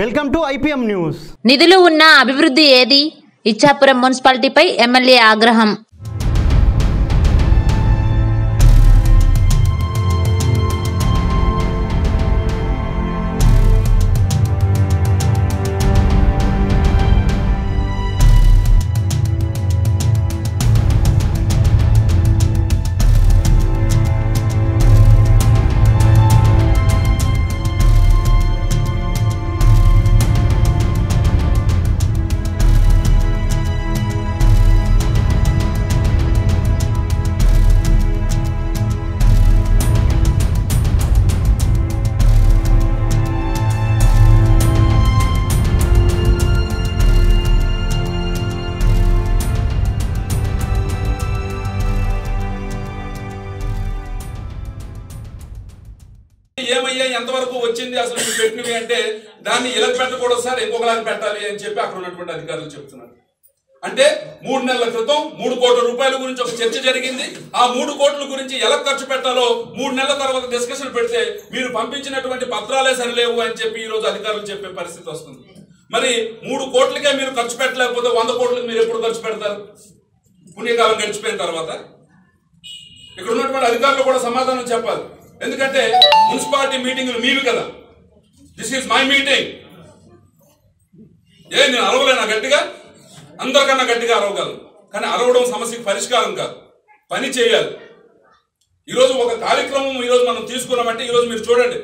Welcome to IPM news నిధులు ఉన్న అభివృద్ధి ఏది? ఇచ్చాపురం మున్సిపాలిటీపై ఎమ్మెల్యే ఆగ్రహం. అంటే దాన్ని ఇలా పెట్టకూడదు సార్ ఇంకొకలాగా పెట్టాలి అని చెప్పి అక్కడ ఉన్నటువంటి అధికారులు చెప్తున్నారు. అంటే మూడు నెలల క్రితం మూడు కోట్ల రూపాయల గురించి ఒక చర్చ జరిగింది. ఆ మూడు కోట్ల గురించి ఎలా ఖర్చు పెట్టాలో మూడు నెలల తర్వాత డిస్కషన్ పెడితే మీరు పంపించినటువంటి పత్రాలే సరిలేవు అని చెప్పి ఈ రోజు అధికారులు చెప్పే పరిస్థితి వస్తుంది. మరి మూడు కోట్లకే మీరు ఖర్చు పెట్టలేకపోతే వంద కోట్లకి మీరు ఎప్పుడు ఖర్చు పెడతారు? పుణ్యకాలం గడిచిపోయిన తర్వాత. ఇక్కడ ఉన్నటువంటి అధికారులు కూడా సమాధానం చెప్పాలి. ఎందుకంటే మున్సిపాలిటీ మీటింగులు మీవి కదా. దిస్ ఈజ్ మై మీటింగ్ ఏ నేను అరవలేనా గట్టిగా? అందరికన్నా గట్టిగా అరవగలను. కానీ అరవడం సమస్యకి పరిష్కారం కాదు. పని చేయాలి. ఈరోజు ఒక కార్యక్రమం ఈరోజు మనం తీసుకున్నామంటే ఈరోజు మీరు చూడండి.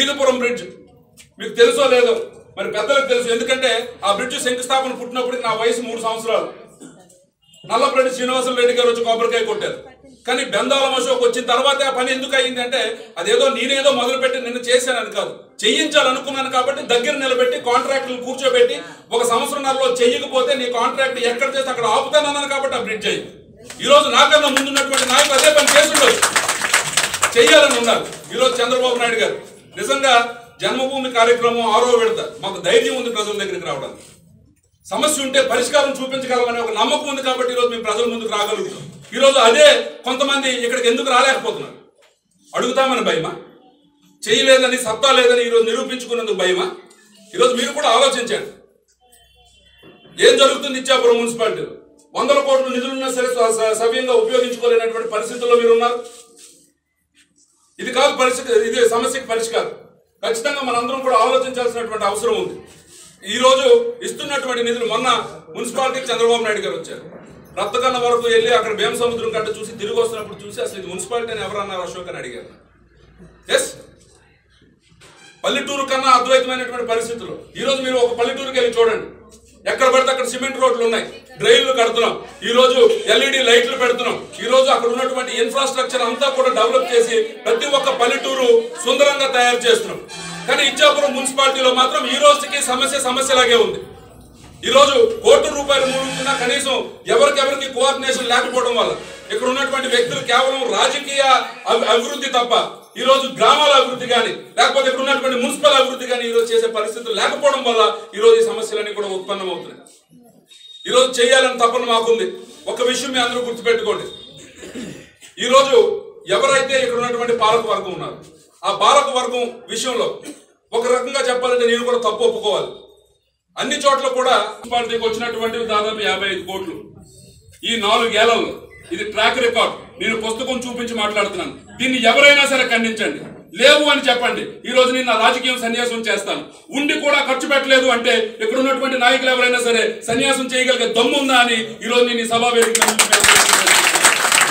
ఈదుపురం బ్రిడ్జ్. మీకు తెలుసో లేదో? మరి పెద్దలకు తెలుసు. ఎందుకంటే ఆ బ్రిడ్జ్ శంకుస్థాపన పుట్టినప్పటికి నా వయసు మూడు సంవత్సరాలు. నల్లపరెడ్డి శ్రీనివాసులు రెడ్డి గారు వచ్చి కొబ్బరికాయ కొట్టారు. కానీ బెందాల అశోక్ వచ్చిన తర్వాత ఆ పని ఎందుకు అయింది అంటే అదేదో నేనేదో మొదలుపెట్టి నిన్ను చేశానని కాదు. చెయ్యించాలనుకున్నాను కాబట్టి దగ్గర నిలబెట్టి కాంట్రాక్టులు కూర్చోబెట్టి ఒక సంవత్సరంలో చెయ్యకపోతే నీ కాంట్రాక్ట్ ఎక్కడ చేస్తే అక్కడ ఆపుతానన్నాను కాబట్టి ఆ బ్రిడ్జ్ అయింది ఈ రోజు నాకన్నా ముందున్నటువంటి నాయకులు అదే పని చేసి చెయ్యాలని ఉన్నారు. ఈరోజు చంద్రబాబు నాయుడు గారు. నిజంగా జన్మభూమి కార్యక్రమం ఆరో విడత. మాకు ధైర్యం ఉంది ప్రజల దగ్గరికి రావడానికి. సమస్య ఉంటే పరిష్కారం చూపించగలమనే ఒక నమ్మకం ఉంది కాబట్టి ఈరోజు మేము ప్రజల ముందుకు రాగలుగుతాం. ఈరోజు అదే కొంతమంది ఇక్కడికి ఎందుకు రాలేకపోతున్నారు? అడుగుతామని భయమా? చేయలేదని సత్తా లేదని ఈరోజు నిరూపించుకున్నందుకు భయమా? ఈరోజు మీరు కూడా ఆలోచించండి. ఏం జరుగుతుంది ఇచ్చాపురం మున్సిపాలిటీలో? వందల కోట్ల నిధులున్నా సరే స- స- సవ్యంగా ఉపయోగించుకోలేనటువంటి పరిస్థితుల్లో మీరు ఉన్నారు. ఇది కాదు పరిస్థితి ఇది సమస్యకి పరిష్కారం. ఖచ్చితంగా మనందరం కూడా ఆలోచించాల్సినటువంటి అవసరం ఉంది. ఈ రోజు ఇస్తున్నటువంటి నిధులు మొన్న మున్సిపాలిటీకి చంద్రబాబు నాయుడు గారు వచ్చారు. రక్తకన్న వరకు వెళ్ళి అక్కడ భీమ సముద్రం కట్ట చూసి తిరిగి వస్తున్నప్పుడు చూసి అసలు ఇది మున్సిపాలిటీ అని ఎవరన్నారు అశోక్ అని అడిగారు. ఎస్ పల్లెటూరు కన్నా అద్వైతమైనటువంటి పరిస్థితులు. ఈ రోజు మీరు ఒక పల్లెటూరుకి వెళ్ళి చూడండి. ఎక్కడ పడితే అక్కడ సిమెంట్ రోడ్లు ఉన్నాయి. డ్రైన్లు కడుతున్నాం. ఈ రోజు ఎల్ఈడి లైట్లు పెడుతున్నాం. ఈ రోజు అక్కడ ఉన్నటువంటి ఇన్ఫ్రాస్ట్రక్చర్ అంతా కూడా డెవలప్ చేసి ప్రతి ఒక్క పల్లెటూరు సుందరంగా తయారు చేస్తున్నాం. కానీ ఇచ్చాపురం మున్సిపాలిటీలో మాత్రం ఈ రోజుకి సమస్య సమస్యలాగే ఉంది. ఈ రోజు రూపాయలు మూడున్న కనీసం ఎవరికెవరికి కోఆర్డినేషన్ లేకపోవడం వల్ల ఇక్కడ ఉన్నటువంటి వ్యక్తులు కేవలం రాజకీయ అభివృద్ధి తప్ప ఈ రోజు గ్రామాల అభివృద్ధి కానీ లేకపోతే ఇక్కడ ఉన్నటువంటి మున్సిపల్ అభివృద్ధి కానీ ఈ రోజు చేసే పరిస్థితులు లేకపోవడం వల్ల ఈ రోజు ఈ సమస్యలన్నీ కూడా ఉత్పన్నమవుతున్నాయి. అవుతున్నాయి ఈరోజు చేయాలని తపన మాకుంది. ఒక విషయం మీ అందరూ గుర్తుపెట్టుకోండి. ఈరోజు ఎవరైతే ఇక్కడ ఉన్నటువంటి పాలక వర్గం ఉన్నారు ఆ బాలక వర్గం విషయంలో ఒక రకంగా చెప్పాలంటే నేను కూడా తప్పు ఒప్పుకోవాలి. అన్ని చోట్ల కూడా మున్సిపాలిటీకి వచ్చినటువంటి దాదాపు యాభై ఐదు కోట్లు. ఈ నాలుగేళ్ళలో ఇది ట్రాక్ రికార్డ్ నేను పుస్తకం చూపించి మాట్లాడుతున్నాను. దీన్ని ఎవరైనా సరే ఖండించండి. లేవు అని చెప్పండి. ఈ రోజు నేను నా రాజకీయం సన్యాసం చేస్తాను. ఉండి కూడా ఖర్చు పెట్టలేదు అంటే ఇక్కడ ఉన్నటువంటి నాయకులు ఎవరైనా సరే సన్యాసం చేయగలిగే దమ్ముందా అని ఈ రోజు నేను ఈ సభా వేదిక ఈరోజు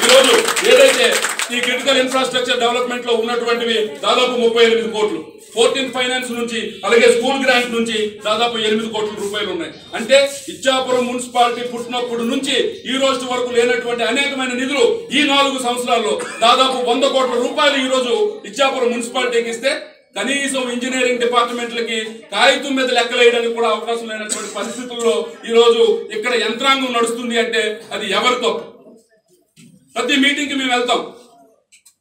ఈ రోజు ఏదైతే ఈ క్రిటికల్ ఇన్ఫ్రాస్ట్రక్చర్ డెవలప్మెంట్లో ఉన్నటువంటివి దాదాపు ముప్పై ఎనిమిది కోట్లు. ఫోర్టీన్ ఫైనాన్స్ నుంచి అలాగే స్కూల్ గ్రాంట్ నుంచి దాదాపు ఎనిమిది కోట్ల రూపాయలు ఉన్నాయి. అంటే ఇచ్చాపురం మున్సిపాలిటీ పుట్టినప్పుడు నుంచి ఈ రోజు వరకు లేనటువంటి అనేకమైన నిధులు ఈ నాలుగు సంవత్సరాల్లో దాదాపు వంద కోట్ల రూపాయలు ఈ రోజు ఇచ్చాపురం మున్సిపాలిటీకి ఇస్తే కనీసం ఇంజనీరింగ్ డిపార్ట్మెంట్లకి కాగితం మీద లెక్కలేయడానికి కూడా అవకాశం లేనటువంటి పరిస్థితుల్లో ఈ రోజు ఇక్కడ యంత్రాంగం నడుస్తుంది అంటే అది ఎవరి తప్పు? ప్రతి మీటింగ్కి మేము వెళ్తాం.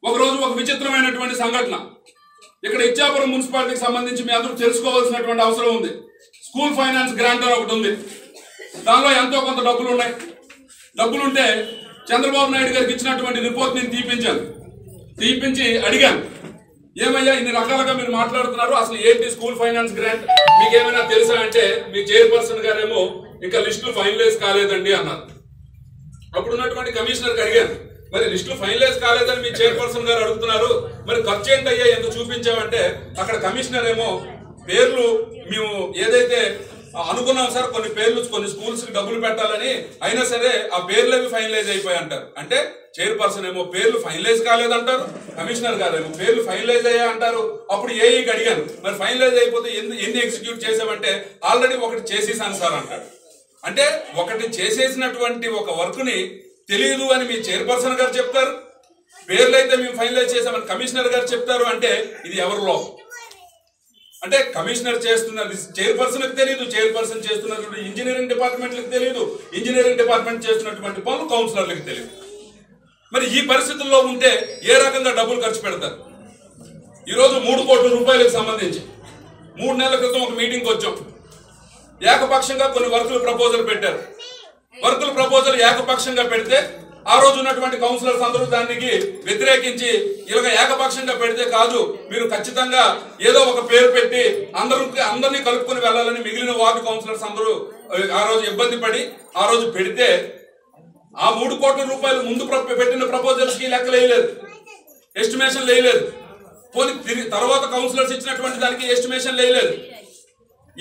ఒకరోజు ఒక విచిత్రమైనటువంటి సంఘటన. ఇక్కడ ఇచ్చాపురం మున్సిపాలిటీకి సంబంధించి మీ అందరూ తెలుసుకోవాల్సినటువంటి అవసరం ఉంది. స్కూల్ ఫైనాన్స్ గ్రాంట్ అని ఒకటి ఉంది. దానిలో ఎంతో కొంత డబ్బులు ఉన్నాయి. డబ్బులుంటే చంద్రబాబు నాయుడు గారికి ఇచ్చినటువంటి రిపోర్ట్ నేను తీపించాను. తీపించి అడిగాను. ఏమయ్యా ఇన్ని రకాలుగా మీరు మాట్లాడుతున్నారు. అసలు ఏంటి స్కూల్ ఫైనాన్స్ గ్రాంట్? మీకు ఏమైనా తెలుసా అంటే మీ చైర్పర్సన్ గారేమో ఇంకా లిస్టులు ఫైనలైజ్ కాలేదండి అన్నారు. అప్పుడు ఉన్నటువంటి అడిగాను. మరి లిస్టులు ఫైనలైజ్ కాలేదని మీ చైర్పర్సన్ గారు అడుగుతున్నారు. మరి ఖర్చు ఏంటయ్యా? అయ్యా ఎంత చూపించామంటే అక్కడ కమిషనర్ ఏమో పేర్లు మేము ఏదైతే అనుకున్నాం సార్ కొన్ని పేర్లు కొన్ని స్కూల్స్కి డబ్బులు పెట్టాలని అయినా సరే ఆ పేర్లు అవి ఫైనలైజ్ అయిపోయి అంటారు. అంటే చైర్పర్సన్ ఏమో పేర్లు ఫైనలైజ్ కాలేదంటారు కమిషనర్ గారు ఏమో పేర్లు ఫైనలైజ్ అయ్యా అంటారు. అప్పుడు ఏఈకి అడిగాను మరి ఫైనలైజ్ అయిపోతే ఎన్ని ఎన్ని ఎగ్జిక్యూట్ చేసామంటే ఆల్రెడీ ఒకటి చేసేసాను సార్ అంటాడు అంటే ఒకటి చేసేసినటువంటి ఒక వర్క్ని తెలియదు అని మీ చైర్పర్సన్ గారు చెప్తారు. పేర్లు అయితే మేము ఫైనలైజ్ చేసామని కమిషనర్ గారు చెప్తారు అంటే ఇది ఎవరి లోపం అంటే కమిషనర్ చేస్తున్నది చైర్పర్సన్కి తెలియదు చైర్పర్సన్ చేస్తున్నటువంటి ఇంజనీరింగ్ డిపార్ట్మెంట్లకు తెలియదు ఇంజనీరింగ్ డిపార్ట్మెంట్ చేస్తున్నటువంటి పనులు కౌన్సిలర్లకు తెలియదు మరి ఈ పరిస్థితుల్లో ఉంటే ఏ రకంగా డబ్బులు ఖర్చు పెడతారు? ఈరోజు మూడు కోట్ల రూపాయలకు సంబంధించి మూడు నెలల క్రితం ఒక మీటింగ్కి వచ్చాం. ఏకపక్షంగా కొన్ని వర్కులు ప్రపోజల్ పెట్టారు. వర్కుల ప్రపోజల్ ఏకపక్షంగా పెడితే ఆ రోజు ఉన్నటువంటి కౌన్సిలర్స్ అందరూ దానికి వ్యతిరేకించి ఇలాగ ఏకపక్షంగా పెడితే కాదు మీరు ఖచ్చితంగా ఏదో ఒక పేరు పెట్టి అందరూ అందరినీ కలుపుకొని వెళ్ళాలని మిగిలిన వార్డు కౌన్సిలర్స్ అందరూ ఆ రోజు ఇబ్బంది పడి ఆ రోజు పెడితే ఆ మూడు కోట్ల రూపాయలు ముందు పెట్టిన ప్రపోజల్స్కి లెక్కలు వేయలేదు. ఎస్టిమేషన్ వేయలేదు. పోనీ తిరిగి తర్వాత కౌన్సిలర్స్ ఇచ్చినటువంటి దానికి ఎస్టిమేషన్ వేయలేదు.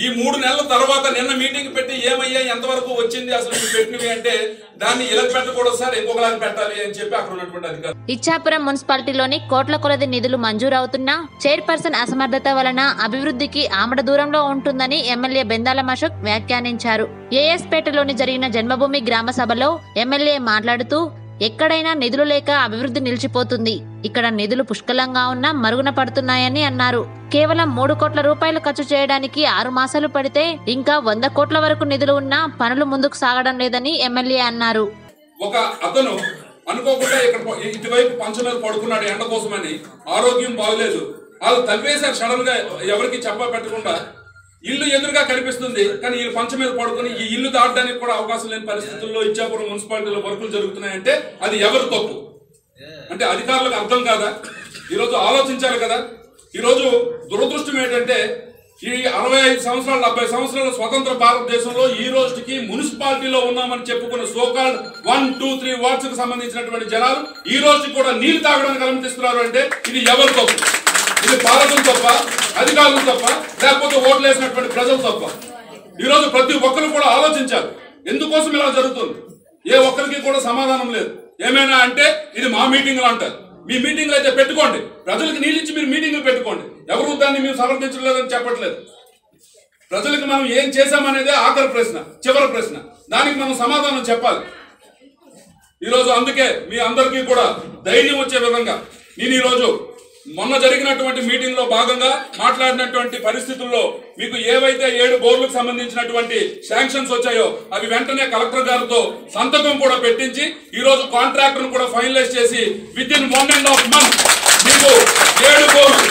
ఈ మూడు నెలల తర్వాత నిన్న మీటింగ్ పెట్టి ఏమయ్యా ఎంతవరకు వచ్చింది అసలు పెట్టినవి అంటే దాన్ని ఇలా పెట్టకూడదు సార్ ఇంకొకలాగా పెట్టాలి అని చెప్పి అక్కడ ఉన్నటువంటి అధికారులు. ఇచ్చాపురం మున్సిపాలిటీలోని కోట్ల కొలది నిధులు మంజూరవుతున్నా చైర్పర్సన్ అసమర్థత వలన అభివృద్ధికి ఆమడ దూరంలో ఉంటుందని ఎమ్మెల్యే బెందాలం అశోక్ వ్యాఖ్యానించారు. ఏఎస్పేటలోని జరిగిన జన్మభూమి గ్రామ సభలో ఎమ్మెల్యే మాట్లాడుతూ ఎక్కడైనా నిధులు లేక అభివృద్ధి నిలిచిపోతుంది. ఇక్కడ నిధులు పుష్కలంగా ఉన్నా మరుగున పడుతున్నాయని అన్నారు. కేవలం మూడు కోట్ల రూపాయలు ఖర్చు చేయడానికి ఆరు మాసాలు పడితే ఇంకా వంద కోట్ల వరకు నిధులు ఉన్నా పనులు ముందుకు సాగడం లేదని ఎమ్మెల్యే అన్నారు. ఒక అతను అనుకోకుండా ఇక్కడ ఇటువైపు పంచ పడుకున్నాడు ఎండ కోసమని. ఆరోగ్యం బాగలేదు. వాళ్ళు తవ్వేశారు సడన్గా ఎవరికి చెప్ప పెట్టకుండా. ఇల్లు ఎదురుగా కనిపిస్తుంది కానీ ఈ పంచ మీద పడుకుని ఈ ఇల్లు దాటడానికి కూడా అవకాశం లేని పరిస్థితుల్లో ఇచ్చాపురం మున్సిపాలిటీలో వర్కులు జరుగుతున్నాయంటే అది ఎవరు తప్పు? అంటే అధికారులకు అర్థం కాదా? ఈరోజు ఆలోచించాలి కదా? ఈరోజు దురదృష్టం ఏంటంటే ఈ అరవై ఐదు సంవత్సరాలు డెబ్బై సంవత్సరాల స్వతంత్ర భారతదేశంలో ఈ రోజుకి మున్సిపాలిటీలో ఉన్నామని చెప్పుకున్న so called one two three వార్డ్స్కు సంబంధించినటువంటి జనాలు ఈ రోజుకి కూడా నీళ్ళు తాగడానికి అనుమతిస్తున్నారు అంటే ఇది ఎవరి తప్పు? ఇది పాలకులు తప్ప అధికారులు తప్ప లేకపోతే ఓట్లు వేసినటువంటి ప్రజలు తప్ప. ఈ రోజు ప్రతి ఒక్కరు కూడా ఆలోచించారు ఎందుకోసం ఇలా జరుగుతుంది? ఏ ఒక్కరికి కూడా సమాధానం లేదు. ఏమైనా అంటే ఇది మా మీటింగ్లో అంటారు. మీ మీటింగ్లు అయితే పెట్టుకోండి. ప్రజలకు నీళ్ళిచ్చి మీరు మీటింగ్లు పెట్టుకోండి. ఎవరు దాన్ని మేము సమర్థించలేదని చెప్పట్లేదు. ప్రజలకు మనం ఏం చేశామనేదే ఆఖరి ప్రశ్న చివరి ప్రశ్న. దానికి మనం సమాధానం చెప్పాలి. ఈరోజు అందుకే మీ అందరికీ కూడా ధైర్యం వచ్చే విధంగా నేను ఈరోజు మొన్న జరిగినటువంటి మీటింగ్లో భాగంగా మాట్లాడినటువంటి పరిస్థితుల్లో మీకు ఏవైతే ఏడు బోర్లకు సంబంధించినటువంటి శాంక్షన్స్ వచ్చాయో అవి వెంటనే కలెక్టర్ గారితో సంతకం కూడా పెట్టించి ఈ రోజు కాంట్రాక్టర్ కూడా ఫైనలైజ్ చేసి within one and half month మీకు ఏడు బోర్లు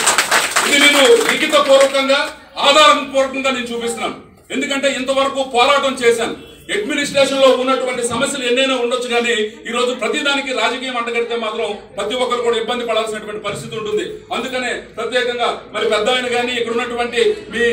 ఇది నేను లిఖిత పూర్వకంగా ఆధారపూర్వకంగా నేను చూపిస్తున్నాను. ఎందుకంటే ఇంతవరకు పోరాటం చేశాను. అడ్మినిస్ట్రేషన్లో ఉన్నటువంటి సమస్యలు ఎన్నైనా ఉండొచ్చు కానీ ఈ రోజు ప్రతిదానికి రాజకీయం అంటగడితే మాత్రం ప్రతి ఒక్కరు కూడా ఇబ్బంది పడాల్సినటువంటి పరిస్థితి ఉంటుంది. అందుకనే ప్రత్యేకంగా మరి పెద్ద ఆయన కానీ ఇక్కడ ఉన్నటువంటి మీ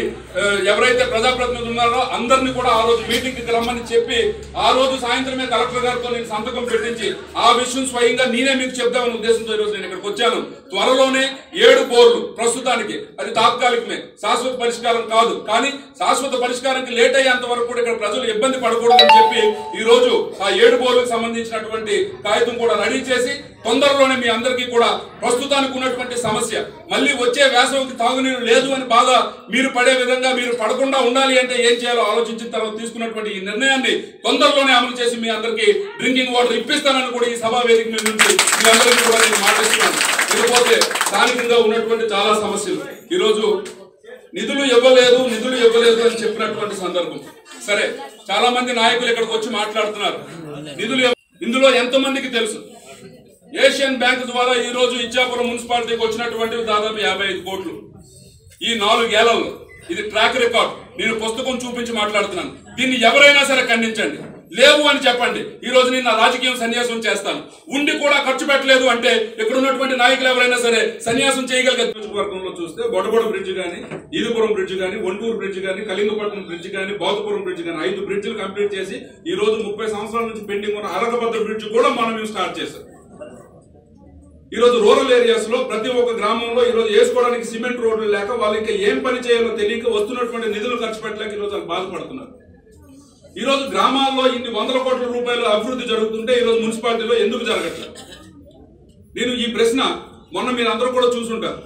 ఎవరైతే ప్రజాప్రతినిధులు ఉన్నారో అందరినీ కూడా ఆ రోజు మీటింగ్కి రమ్మని చెప్పి ఆ రోజు సాయంత్రమే కలెక్టర్ గారితో నేను సంతకం పెట్టించి ఆ విషయం స్వయంగా నేనే మీకు చెప్దామనే ఉద్దేశంతో ఈరోజు రోజు నేను ఇక్కడికి వచ్చాను. త్వరలోనే ఏడు బోర్లు ప్రస్తుతానికి. అది తాత్కాలికమే. శాశ్వత పరిష్కారం కాదు. కానీ శాశ్వత పరిష్కారానికి లేట్ అయ్యేంత వరకు కూడా ఇక్కడ ప్రజలు ఇబ్బంది పడకూడదని చెప్పి ఈ రోజు ఆ ఏడు బోర్లకు సంబంధించినటువంటి కాగితం కూడా రెడీ చేసి తొందరలోనే మీ అందరికీ కూడా ప్రస్తుతానికి ఉన్నటువంటి సమస్య. మళ్ళీ వచ్చే వేసవికి తాగునీరు లేదు అని బాధ మీరు పడే విధంగా మీరు పడకుండా ఉండాలి అంటే ఏం చేయాలో ఆలోచించిన తర్వాత తీసుకున్నటువంటి ఈ నిర్ణయాన్ని తొందరలోనే అమలు చేసి మీ అందరికీ డ్రింకింగ్ వాటర్ ఇప్పిస్తానని కూడా ఈ సభా వేదిక మీద నుంచి మీ అందరికీ కూడా నేను మాట్లాడుతున్నాను. ఇకపోతే స్థానికంగా ఉన్నటువంటి చాలా సమస్యలు. ఈరోజు నిధులు ఇవ్వలేదు నిధులు ఇవ్వలేదు అని చెప్పినటువంటి సందర్భం. సరే చాలా మంది నాయకులు ఇక్కడికి వచ్చి మాట్లాడుతున్నారు. నిధులు ఇందులో ఎంతమందికి తెలుసు? ఏషియన్ బ్యాంక్ ద్వారా ఈ రోజు ఇచ్చాపురం మున్సిపాలిటీకి వచ్చినటువంటి దాదాపు యాభై ఐదు కోట్లు. ఈ నాలుగేళ్ళలో ఇది ట్రాక్ రికార్డ్. నేను పుస్తకం చూపించి మాట్లాడుతున్నాను. దీన్ని ఎవరైనా సరే ఖండించండి. లేవు అని చెప్పండి. ఈ రోజు నేను నా రాజకీయం సన్యాసం చేస్తాను. ఉండి కూడా ఖర్చు పెట్టలేదు అంటే ఇక్కడ ఉన్నటువంటి నాయకులు ఎవరైనా సరే సన్యాసం చేయగలిగే వర్గంలో చూస్తే బొడబొడ బ్రిడ్జ్ కానీ ఈదుపురం బ్రిడ్జ్ కానీ ఒంటూరు బ్రిడ్జ్ కానీ కలింగపట్నం బ్రిడ్జ్ గాని బాతుపురం బ్రిడ్జ్ కానీ ఐదు బ్రిడ్జ్లు కంప్లీట్ చేసి ఈ రోజు ముప్పై సంవత్సరాల నుంచి పెండింగ్ ఉన్న అరకభద్ర బ్రిడ్జ్ కూడా మనం స్టార్ట్ చేశాం. ఈ రోజు రూరల్ ఏరియాస్లో ప్రతి ఒక్క గ్రామంలో ఈరోజు వేసుకోవడానికి సిమెంట్ రోడ్లు లేక వాళ్ళు ఇంకా ఏం పని చేయాలో తెలియక వస్తున్నటువంటి నిధులు ఖర్చు పెట్టలేక ఈ రోజు వాళ్ళు బాధపడుతున్నారు. ఈ రోజు గ్రామాల్లో ఇన్ని వందల కోట్ల రూపాయల అభివృద్ధి జరుగుతుంటే ఈ రోజు మున్సిపాలిటీలో ఎందుకు జరగట్లేదు? నేను ఈ ప్రశ్న మొన్న మీరు అందరూ కూడా చూసుంటారు.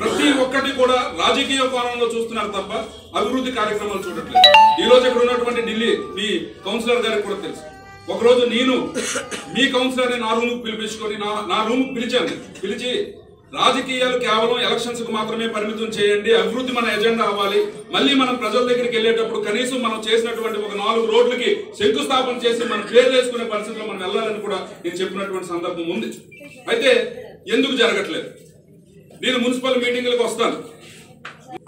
ప్రతి ఒక్కటి కూడా రాజకీయ కోణంలో చూస్తున్నారు తప్ప అభివృద్ధి కార్యక్రమాలు చూడట్లేదు. ఈ రోజు ఇక్కడ ఉన్నటువంటి ఢిల్లీ మీ కౌన్సిలర్ గారికి కూడా తెలుసు. ఒకరోజు నేను మీ కౌన్సిలర్ నా రూమ్కి పిలిపించుకొని నా నా రూమ్ పిలిచాను. పిలిచి రాజకీయాలు కేవలం ఎలక్షన్స్కు మాత్రమే పరిమితం చేయండి అభివృద్ధి మన ఎజెండా అవ్వాలి. మళ్ళీ మనం ప్రజల దగ్గరికి వెళ్ళేటప్పుడు కనీసం మనం చేసినటువంటి ఒక నాలుగు రోడ్లకి శంకుస్థాపన చేసి మనం పేరు వేసుకునే పరిస్థితిలో మనం వెళ్ళాలని కూడా నేను చెప్పినటువంటి సందర్భం ఉంది. అయితే ఎందుకు జరగట్లేదు? నేను మున్సిపల్ మీటింగ్లకు వస్తాను.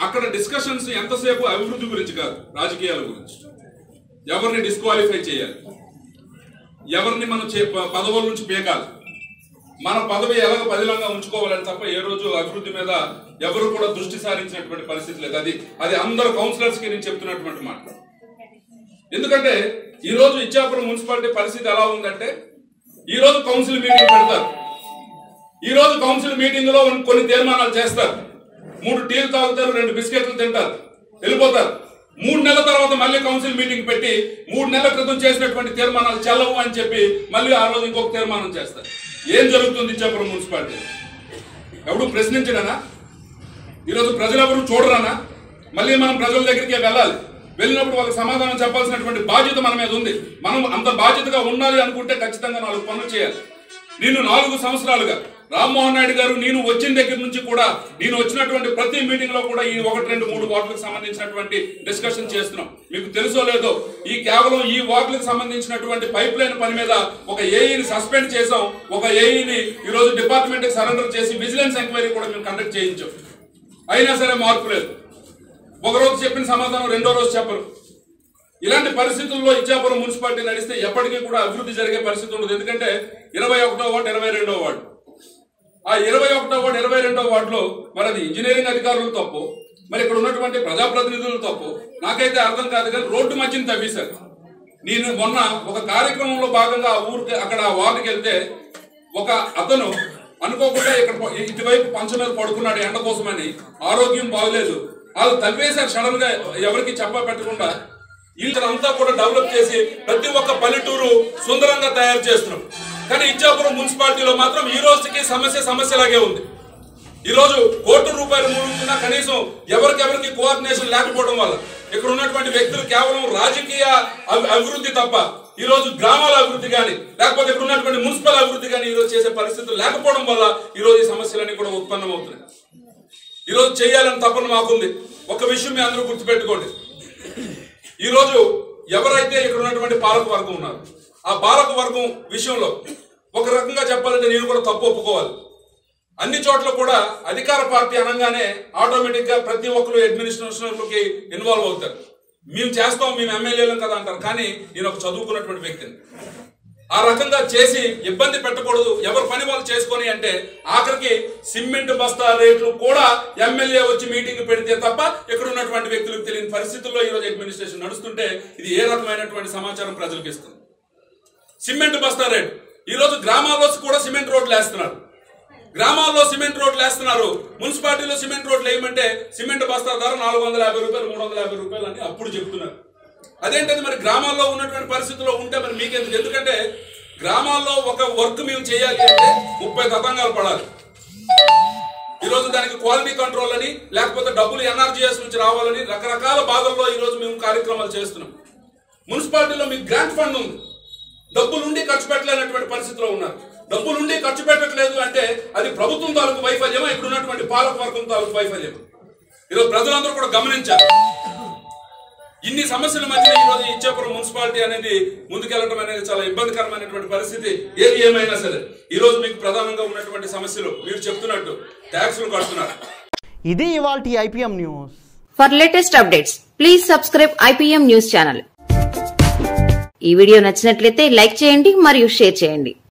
అక్కడ డిస్కషన్స్ ఎంతసేపు అభివృద్ధి గురించి కాదు రాజకీయాల గురించి. ఎవరిని డిస్క్వాలిఫై చేయాలి? ఎవరిని మనం చే- ప- పదవుల నుంచి పీకాలి. మన పదవి ఎలాగ పదిలంగా ఉంచుకోవాలని తప్ప ఏ రోజు అభివృద్ధి మీద ఎవరు కూడా దృష్టి సారించినటువంటి పరిస్థితి లేదు. అది అది అందరు కౌన్సిలర్స్కి నేను చెప్తున్నటువంటి మాట. ఎందుకంటే ఈరోజు ఇచ్చాపురం మున్సిపాలిటీ పరిస్థితి ఎలా ఉందంటే ఈ రోజు కౌన్సిల్ మీటింగ్ పెడతారు. ఈ రోజు కౌన్సిల్ మీటింగ్లో కొన్ని తీర్మానాలు చేస్తారు. మూడు టీలు తాగుతారు రెండు బిస్కెట్లు తింటారు. వెళ్ళిపోతారు. మూడు నెలల తర్వాత మళ్ళీ కౌన్సిల్ మీటింగ్ పెట్టి మూడు నెలల క్రితం చేసినటువంటి తీర్మానాలు చెల్లవు అని చెప్పి మళ్ళీ ఆ రోజు ఇంకొక తీర్మానం చేస్తారు. ఏం జరుగుతుంది ఇచ్చాపురం మున్సిపాలిటీ? ఎవడు ప్రశ్నించడానా? ఈరోజు ప్రజలెవరు చూడరానా? మళ్ళీ మనం ప్రజల దగ్గరికి వెళ్ళాలి. వెళ్ళినప్పుడు వాళ్ళకి సమాధానం చెప్పాల్సినటువంటి బాధ్యత మన మీద ఉంది. మనం అంత బాధ్యతగా ఉండాలి అనుకుంటే ఖచ్చితంగా నాలుగు పనులు చేయాలి. నేను నాలుగు సంవత్సరాలుగా రామ్మోహన్ నాయుడు గారు నేను వచ్చిన దగ్గర నుంచి కూడా నేను వచ్చినటువంటి ప్రతి మీటింగ్లో కూడా ఈ ఒకటి రెండు మూడు వార్డులకు సంబంధించినటువంటి డిస్కషన్ చేస్తున్నాం. మీకు తెలుసో లేదో ఈ కేవలం ఈ వార్డులకు సంబంధించినటువంటి పైప్ లైన్ పని మీద ఒక ఏఈని సస్పెండ్ చేసాం ఒక ఏఈని ఈ రోజు డిపార్ట్మెంట్ సరెండర్ చేసి విజిలెన్స్ ఎంక్వైరీ కూడా మేము కండక్ట్ చేయించాం. అయినా సరే మార్పు లేదు. ఒక రోజు చెప్పిన సమాధానం రెండో రోజు చెప్పరు. ఇలాంటి పరిస్థితుల్లో ఇచ్చాపురం మున్సిపాలిటీ నడిస్తే ఎప్పటికీ కూడా అభివృద్ధి జరిగే పరిస్థితి ఉండదు. ఎందుకంటే ఇరవై ఒకటో వార్డు ఇరవై రెండో వార్డు. ఆ ఇరవై ఒకటో వార్డు ఇరవై రెండో వార్డులో మరి అది ఇంజనీరింగ్ అధికారులు తప్పు మరి ఇక్కడ ఉన్నటువంటి ప్రజాప్రతినిధులు తప్పు. నాకైతే అర్థం కాదు కానీ రోడ్డు మధ్యని తవ్వేశారు. నేను మొన్న ఒక కార్యక్రమంలో భాగంగా ఆ ఊరికి అక్కడ ఆ వార్డుకి వెళ్తే ఒక అతను అనుకోకుండా ఇక్కడ ఇటువైపు పంచ మీద పడుకున్నాడు ఎండ కోసమని. ఆరోగ్యం బాగలేదు. వాళ్ళు తవ్వేశారు సడన్గా ఎవరికి చెప్ప పెట్టకుండా. వీళ్ళంతా కూడా డెవలప్ చేసి ప్రతి ఒక్క పల్లెటూరు సుందరంగా తయారు చేస్తున్నాం. కానీ ఇచ్చాపురం మున్సిపాలిటీలో మాత్రం ఈ రోజుకి సమస్య సమస్యలాగే ఉంది. ఈరోజు కోట్ల కోటి రూపాయలు మూడుతున్నా కనీసం ఎవరికెవరికి కోఆర్డినేషన్ లేకపోవడం వల్ల ఇక్కడ ఉన్నటువంటి వ్యక్తులు కేవలం రాజకీయ అభి- అభివృద్ధి తప్ప ఈ రోజు గ్రామాల అభివృద్ధి కానీ లేకపోతే ఇక్కడ ఉన్నటువంటి మున్సిపల్ అభివృద్ధి కానీ ఈ రోజు చేసే పరిస్థితులు లేకపోవడం వల్ల ఈరోజు ఈ సమస్యలన్నీ కూడా ఉత్పన్నమవుతున్నాయి. ఈ ఈరోజు చేయాలని తపన మాకుంది. ఒక విషయం మీ అందరూ గుర్తుపెట్టుకోండి. ఈరోజు ఎవరైతే ఇక్కడ ఉన్నటువంటి పాలక వర్గం ఉన్నారు ఆ బాలక వర్గం విషయంలో ఒక రకంగా చెప్పాలంటే నేను కూడా తప్పు ఒప్పుకోవాలి. అన్ని చోట్ల కూడా అధికార పార్టీ అనగానే ఆటోమేటిక్గా ప్రతి ఒక్కరు అడ్మినిస్ట్రేషన్లకి ఇన్వాల్వ్ అవుతారు. మేము చేస్తాం మేము ఎమ్మెల్యేలం కదా అంటారు. కానీ నేను ఒక చదువుకున్నటువంటి వ్యక్తిని. ఆ రకంగా చేసి ఇబ్బంది పెట్టకూడదు. ఎవరు పని వాళ్ళు చేసుకొని అంటే ఆఖరికి సిమెంట్ బస్తా రేట్లు కూడా ఎమ్మెల్యే వచ్చి మీటింగ్ పెడితే తప్ప ఇక్కడ ఉన్నటువంటి వ్యక్తులకు తెలియని పరిస్థితుల్లో ఈ రోజు అడ్మినిస్ట్రేషన్ నడుస్తుంటే ఇది ఏ రకమైనటువంటి సమాచారం ప్రజలకు ఇస్తుంది? సిమెంట్ బస్తా రేట్ ఈరోజు గ్రామాల్లో కూడా సిమెంట్ రోడ్లు వేస్తున్నారు. గ్రామాల్లో సిమెంట్ రోడ్లు వేస్తున్నారు. మున్సిపాలిటీలో సిమెంట్ రోడ్లు వేయమంటే సిమెంట్ బస్తా ధర నాలుగు వందల యాభై రూపాయలు మూడు వందల యాభై రూపాయలు అని అప్పుడు చెప్తున్నారు. అదేంటది మరి గ్రామాల్లో ఉన్నటువంటి పరిస్థితుల్లో ఉంటే మరి మీకెందుకు? ఎందుకంటే గ్రామాల్లో ఒక వర్క్ మేము చేయాలి అంటే ముప్పై తతంగాలు పడాలి. ఈరోజు దానికి క్వాలిటీ కంట్రోల్ అని లేకపోతే డబ్బులు ఎన్ఆర్జీఎస్ నుంచి రావాలని రకరకాల బాధల్లో ఈరోజు మేము కార్యక్రమాలు చేస్తున్నాం. మున్సిపాలిటీలో మీకు గ్రాంట్ ఫండ్ ఉంది. డబ్బులుండి ఖర్చు పెట్టలేనటువంటి పరిస్థితిలో ఉన్నారు. డబ్బులుండి ఖర్చు పెట్టట్లేదు అంటే అది ప్రభుత్వం తాలూకు వైఫల్యమా? ఇక్కడ ఉన్నటువంటి పాలక వర్గం తాలూకు వైఫల్యం ఈరోజు ప్రజలందరూ కూడా గమనించారు ఇన్ని సమస్యల మధ్య ఈ రోజు ఇచ్చాపురం మున్సిపాలిటీ అనేది ముందుకెళ్ళడం అనేది చాలా ఇబ్బందికరమైనటువంటి పరిస్థితి. ఏది ఏమైనా సరే ఈ రోజు మీకు ప్రధానంగా ఉన్నటువంటి సమస్యలు మీరు చెప్తున్నట్టు ట్యాక్సులు కడుతున్నారు. ఇది ఇవాల్టి IPM news. For latest updates, please subscribe IPM News channel. ఈ వీడియో నచ్చినట్లయితే లైక్ చేయండి మరియు షేర్ చేయండి.